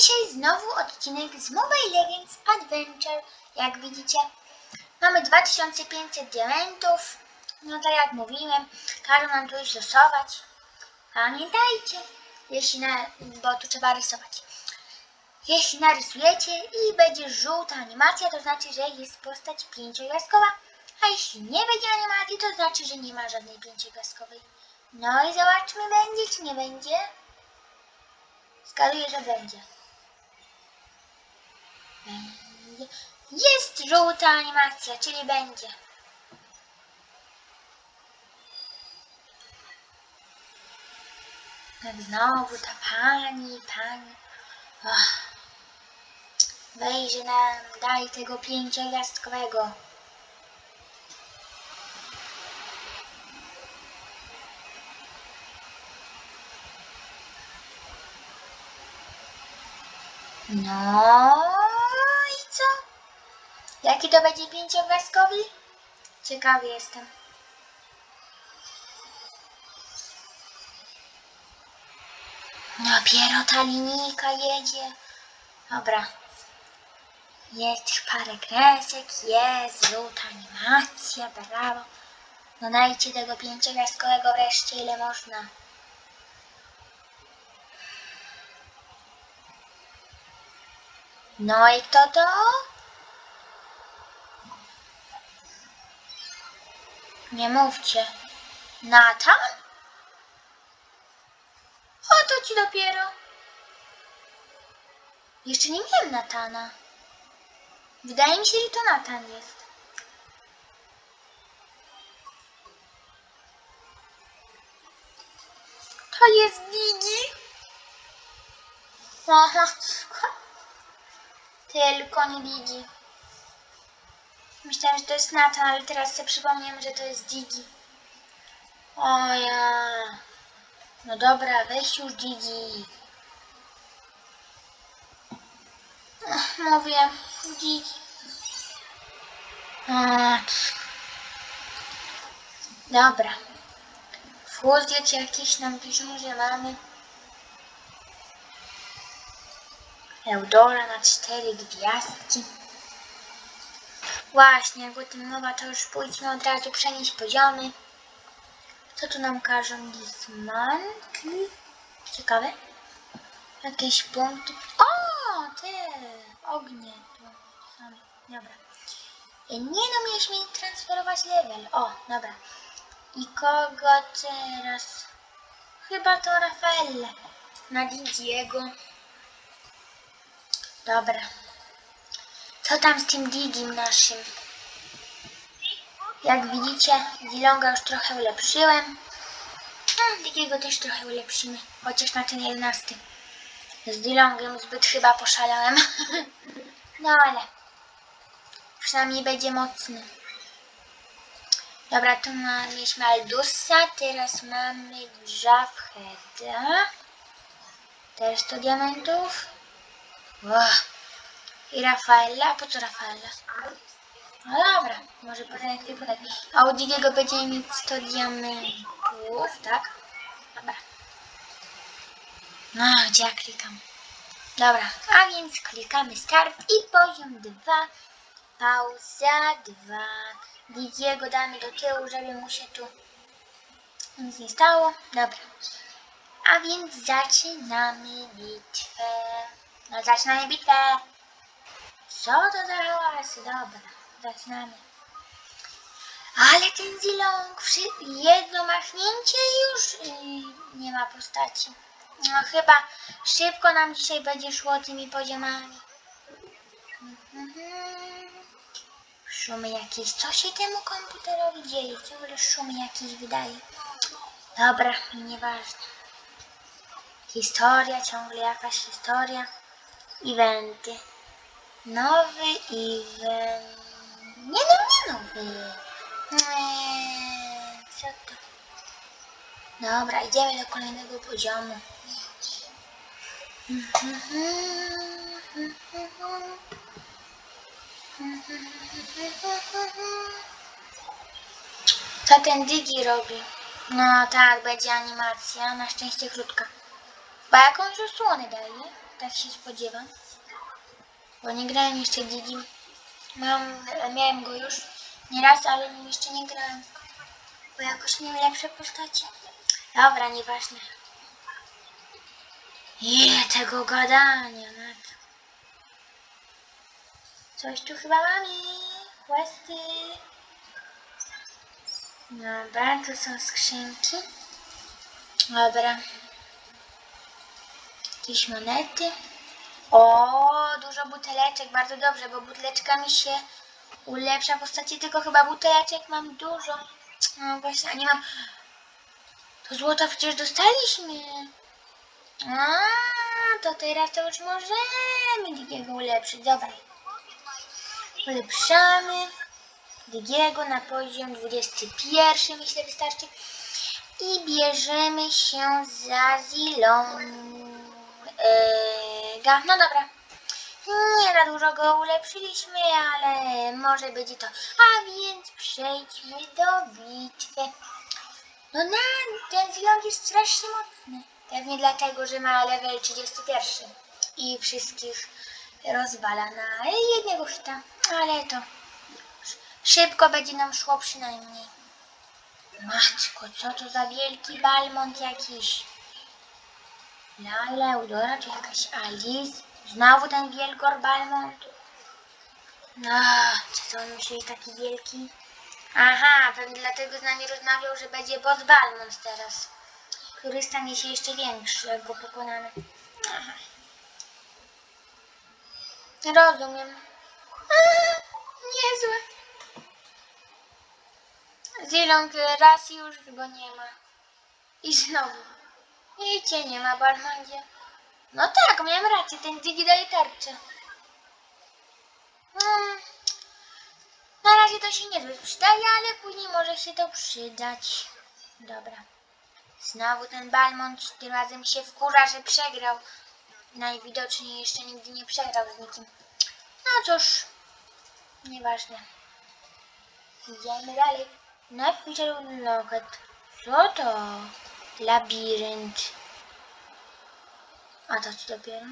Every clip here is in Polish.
dzisiaj znowu odcinek z Mobile Legends Adventure. Jak widzicie, mamy 2500 diamentów. No tak jak mówiłem, każą nam tu już losować. Pamiętajcie, jeśli na, bo tu trzeba rysować. Jeśli narysujecie i będzie żółta animacja, to znaczy, że jest postać pięciogwiazdkowa. A jeśli nie będzie animacji, to znaczy, że nie ma żadnej pięciogwiazdkowej. No i zobaczmy, będzie czy nie będzie. Wskazuję, że będzie. Jest żółta animacja, czyli będzie. Tak znowu ta pani, pani. Och. Wejrzy nam, daj tego pięciogwiazdkowego. No co? Jaki to będzie pięciogwiazdkowy? Ciekawy jestem. Dopiero ta linijka jedzie. Dobra. Jest parę kresek, jest żółta animacja, brawo. Dodajcie tego pięciogwiazdkowego wreszcie ile można. No i kto to? Nie mówcie. Natan? O, to ci dopiero. Jeszcze nie miałem Natana. Wydaje mi się, że to Natan jest. To jest Digi. Aha. Tylko nie Digi. Myślałem, że to jest Nathan, ale teraz sobie przypomniałem, że to jest Digi. O ja. No dobra, weź już Digi. Mówię, Digi. Dobra. Fuzję jakieś nam piszą, że mamy. Eudora na cztery gwiazdki. Właśnie, jak o tym mowa, to już pójdźmy od razu przenieść poziomy. Co tu nam każą? Dismantle. Ciekawe. Jakieś punkty. O, te ognie. Dobra. E, Nie no, mieliśmy transferować level. O, dobra. I kogo teraz? Chyba to Rafaelle. Na Didiego. Dobra. Co tam z tym Digim naszym? Jak widzicie, Dilonga już trochę ulepszyłem. No, Digiego też trochę ulepszymy. Chociaż na ten jedenasty. Z Dilongiem zbyt chyba poszalałem. no ale przynajmniej będzie mocny. Dobra, tu mieliśmy Aldusa, teraz mamy Javheda. Też 100 diamentów. Wow. I Rafaela, po co Rafaela? No dobra, może potem jak podać. A u Digiego będziemy mieć 100 diamentów, tak? Dobra. No, gdzie ja klikam? Dobra, a więc klikamy start i poziom 2. Pauza 2. Didiego damy do tyłu, żeby mu się tu nic nie stało. Dobra. A więc zaczynamy bitwę. No zaczynamy bitwę. Co to za hałasy? Dobra, zaczynamy. Ale ten Zilong, jedno machnięcie już yy, nie ma postaci. No chyba szybko nam dzisiaj będzie szło tymi poziomami. Mhm. Szumy jakieś. Co się temu komputerowi dzieje? Ciągle szumy jakieś wydaje. Dobra, nieważne. Historia, ciągle jakaś historia. Eventy. Nowy event. Nie no, nie nowy. Eee, co to? Dobra, idziemy do kolejnego poziomu. Co ten Digi robi? No tak, będzie animacja, na szczęście krótka. Bo jakąś osłonę daje. Tak się spodziewam. Bo nie grałem jeszcze Didi. Mam, miałem go już nieraz, ale jeszcze nie grałem. Bo jakoś miałem lepsze postacie. Dobra, nieważne. Nie, tego gadania. Coś tu chyba mamy. Questy. Dobra, tu są skrzynki. Dobra. Jakieś monety. O, dużo buteleczek, bardzo dobrze, bo buteleczkami się ulepsza postacie, tylko chyba buteleczek mam dużo. No właśnie, a nie mam... To złoto przecież dostaliśmy. A, to teraz to już możemy Digiego ulepszyć. Dobra. Ulepszamy Digiego na poziom 21, myślę wystarczy. I bierzemy się za Zilonga. No dobra. Nie za dużo go ulepszyliśmy, ale może będzie to. A więc przejdźmy do bitwy. No na, ten Zilong jest strasznie mocny. Pewnie dlatego, że ma level 31 i wszystkich rozwala na jednego hita. Ale to szybko będzie nam szło przynajmniej. Matko, co to za wielki balmont jakiś? Laila, Eudora, czy jakaś Alice? Znowu ten wielkor balmontu. No, czy to on musi być taki wielki? Aha, pewnie dlatego z nami rozmawiał, że będzie boss Balmont teraz. Który stanie się jeszcze większy, jak go pokonamy. Aha. Rozumiem. Aha, niezłe. Zilong raz już go nie ma. I znowu. I cię nie ma, Balmondzie. No tak, miałem rację, ten Digi daje tarczę. Hmm. Na razie to się niezbyt przydaje, ale później może się to przydać. Dobra. Znowu ten Balmont tym razem się wkurza, że przegrał. Najwidoczniej jeszcze nigdy nie przegrał z nikim. No cóż, nieważne. Idziemy dalej. Napiszę loket. Co to? Labirynt. A to co dopiero?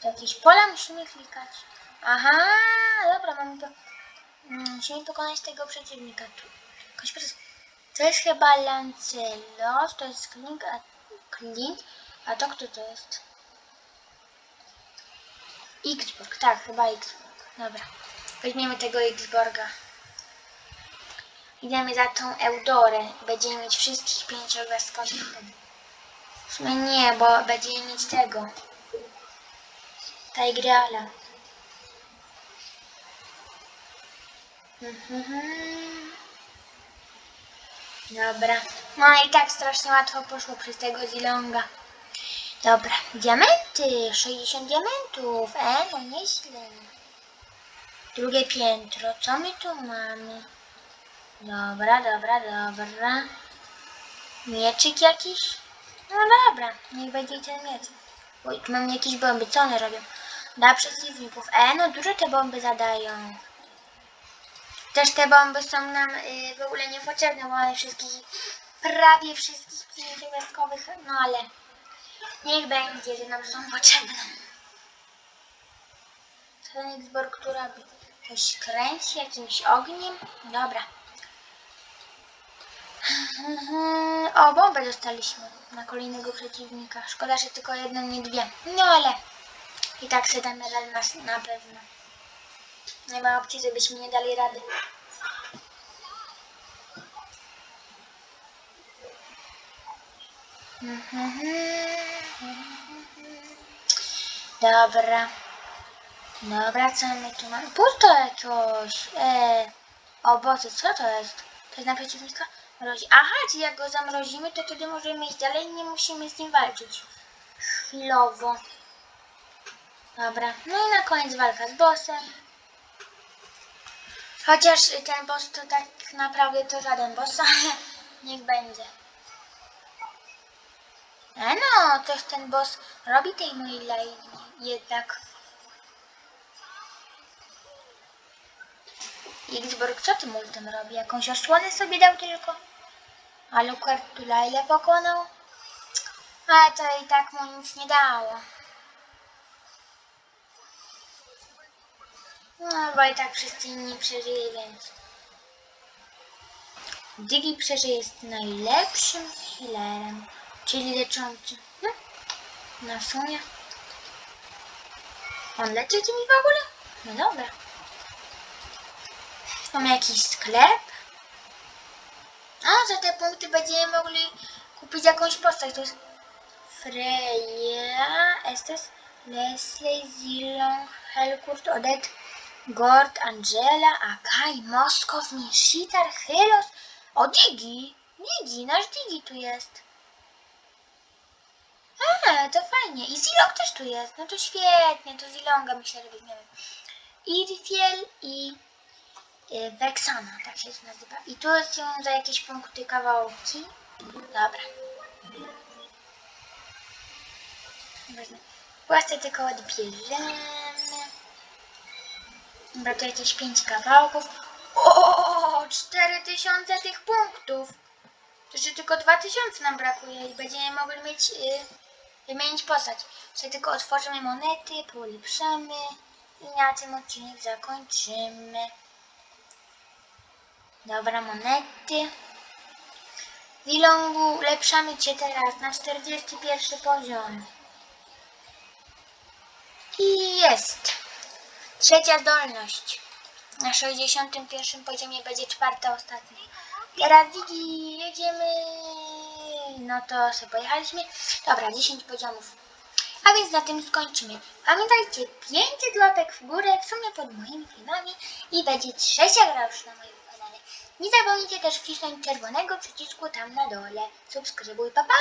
To jakieś pola musimy klikać. Aha, dobra, mamy to. Mm, Musimy pokonać tego przeciwnika. Tu. To jest chyba Lancelot, to jest Klink, a, Klink, a to kto to jest? Xborg, tak, chyba Xborg. Dobra, weźmiemy tego Xborga. Idziemy za tą Eudorę. Będziemy mieć wszystkich pięciogwiazdkowych wtedy. W sumie nie, bo będziemy mieć tego. Tigreala. Mhm. Dobra. No i tak strasznie łatwo poszło przez tego Zilonga. Dobra. Diamenty. 60 diamentów. E, no nieźle. Drugie piętro. Co my tu mamy? Dobra, dobra, dobra. Mieczyk jakiś? No dobra, niech będzie ten miecz. Oj, tu mam jakieś bomby, co one robią? Da przeciwników. E, no dużo te bomby zadają. Też te bomby są nam y, w ogóle niepotrzebne, bo mamy wszystkich, prawie wszystkich pięciogwiazdkowych, no ale niech będzie, że nam są potrzebne. Ten Xborg tu robi? Coś kręci jakimś ogniem? Dobra. O, bombę dostaliśmy na kolejnego przeciwnika. Szkoda, że tylko jedną, nie dwie. No ale i tak sobie damy radę na pewno. Nie ma opcji, żebyśmy nie dali rady. Dobra. Dobra, co my tu mamy? Pusto coś. E, o Boże, co to jest? To jest na przeciwnika? Aha, czyli jak go zamrozimy, to wtedy możemy iść dalej nie musimy z nim walczyć. Chwilowo. Dobra, no i na koniec walka z bossem. Chociaż ten boss to tak naprawdę to żaden boss, ale niech będzie. E no, coś ten boss robi tej mojej lajni jednak. Xborg, co ty multem robi? Jakąś osłonę sobie dał tylko? Alucard Pilaile pokonał, ale to i tak mu nic nie dało. No bo i tak wszyscy inni przeżyli, więc... Digi przeżyje jest najlepszym healerem, czyli leczącym. Hm? No sumie. On leczy tymi w ogóle? No dobra. Mamy jakiś sklep. A, za te punkty będziemy mogli kupić jakąś postać. To jest Freya, Estes, Leslie, Zilong, Helkurt, Odette, Gord, Angela, Akai, Moskow, Nishitar, Hylos. O, Digi! Digi, nasz Digi tu jest. A, to fajnie. I Zilong też tu jest. No to świetnie, to Zilonga myślę, że weźmiemy. Irifiel i Vexana, tak się nazywa. I tu są za jakieś punkty kawałki. Dobra. Płaszczę tylko odbierzemy. Dobra, to jakieś 5 kawałków. O, 4000 tych punktów. To jeszcze tylko 2000 nam brakuje i będziemy mogli mieć, y, wymienić postać. Czyli tylko otworzymy monety, polepszamy i na tym odcinek zakończymy. Dobra, monety. Wilongu, ulepszamy Cię teraz na 41 poziom. I jest. Trzecia zdolność. Na 61 poziomie będzie czwarta ostatnia. Teraz Digi, jedziemy. No to sobie pojechaliśmy. Dobra, 10 poziomów. A więc na tym skończymy. Pamiętajcie, 500 łapek w górę, w sumie pod moimi filmami i będzie trzecia gra już na moim. Nie zapomnijcie też wcisnąć czerwonego przycisku tam na dole. Subskrybuj, pa pa!